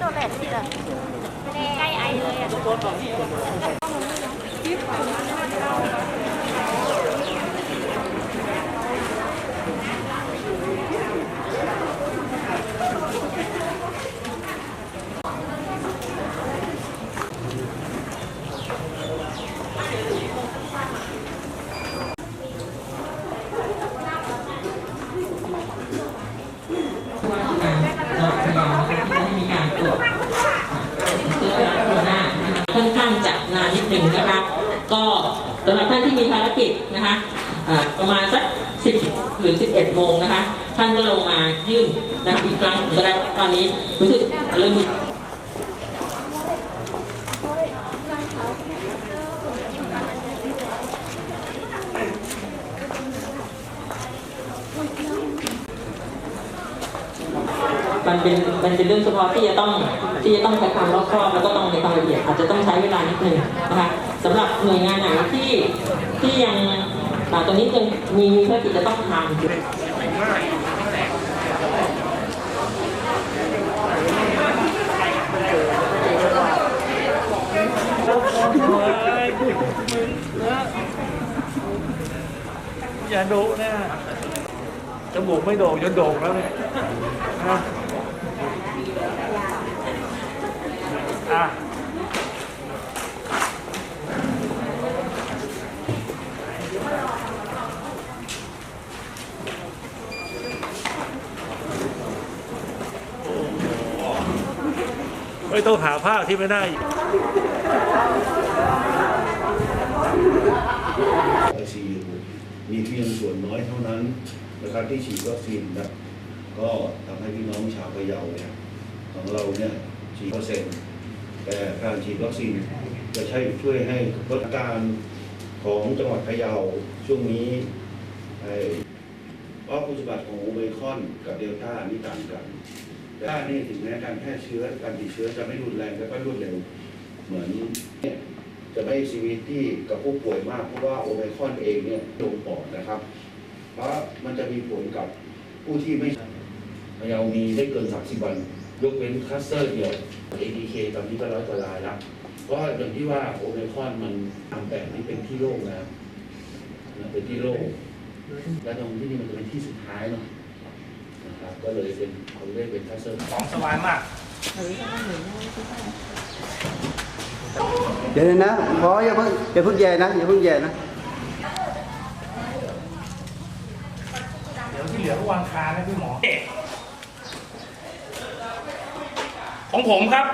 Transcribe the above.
ตัวแรกที่ลยใกล้ไอเลยอะ เราพยายามที่จะให้มีการตรวจเชื้อไวรัสโคโรนานะคะค่อนข้างจะนานนิดหนึ่งนะคะ ก็ สำหรับท่านที่มีภารกิจนะคะประมาณสัก10หรือ11โมงนะคะ ท่านก็ลงมายื่นนะอีกครั้งก็ได้ตอนนี้รู้สึกเริ่มมีมันเป็นมันเป็นเรื่องเฉพาะที่จะต้องที่จะต้องใช้ความรอบคอบแล้วก็ต้องในความละเอียดอาจจะต้องใช้เวลานิดนึงนะคะสำหรับหน่วยงานไหนที่ ที่ยังอ่ตอนนี้ยังมีมีภารกิจจะต้องทำอยู่อย่าดะนะจมูกไม่โด่งจนโด่งแล้วเนี่ยอะ ไม่ต้องหาผ้าที่ไม่ได้ไอซีมีเพียงส่วนน้อยเท่านั้นนะครับที่ฉีดวัคซีนนะก็ทำให้พี่น้องชาวพะเยาเนี่ยของเราเนี่ยฉีดเปอร์เซ็นต์แต่การฉีดวัคซีนจะใช้ช่วยให้ลดการของจังหวัดพะเยาช่วงนี้ไอ้เพราะคุณสมบัติของโอไมคอนกับเดลต้านี่ต่างกัน ด้านี่ถึงแม้การแพร่เชื้อการติดเชื้อจะไม่รุนแรงและก็รวดเร็วเหมือนเนี่ยจะไม่ซีวิตี้กับผู้ป่วยมากเพราะว่าโอไมคอนเองเนี่ยลงปอดนะครับ เพราะมันจะมีผลกับผู้ที่ไม่พยามีได้เกิน 30 วัน ยกเว้นคลัสเตอร์เดียว ADK ตอนนี้ก็ร้อยกว่ารายแล้วเพราะว่าอย่างที่ว่าโอไมคอนมันทำแต่นี่เป็นที่โล่งแล้วนะเป็นที่โล่งและตรงที่นี่มันจะเป็นที่สุดท้ายเนาะ ก็เลยเป็นเขาเรียกเป็นคลัสเตอร์ของสบายมากเดี๋ยวนะขออย่าเพิ่งอย่าเพิ่งแย่นะอย่าเพิ่งแย่นะเดี๋ยวที่เหลือก็วางคานะพี่หมอของผมครับ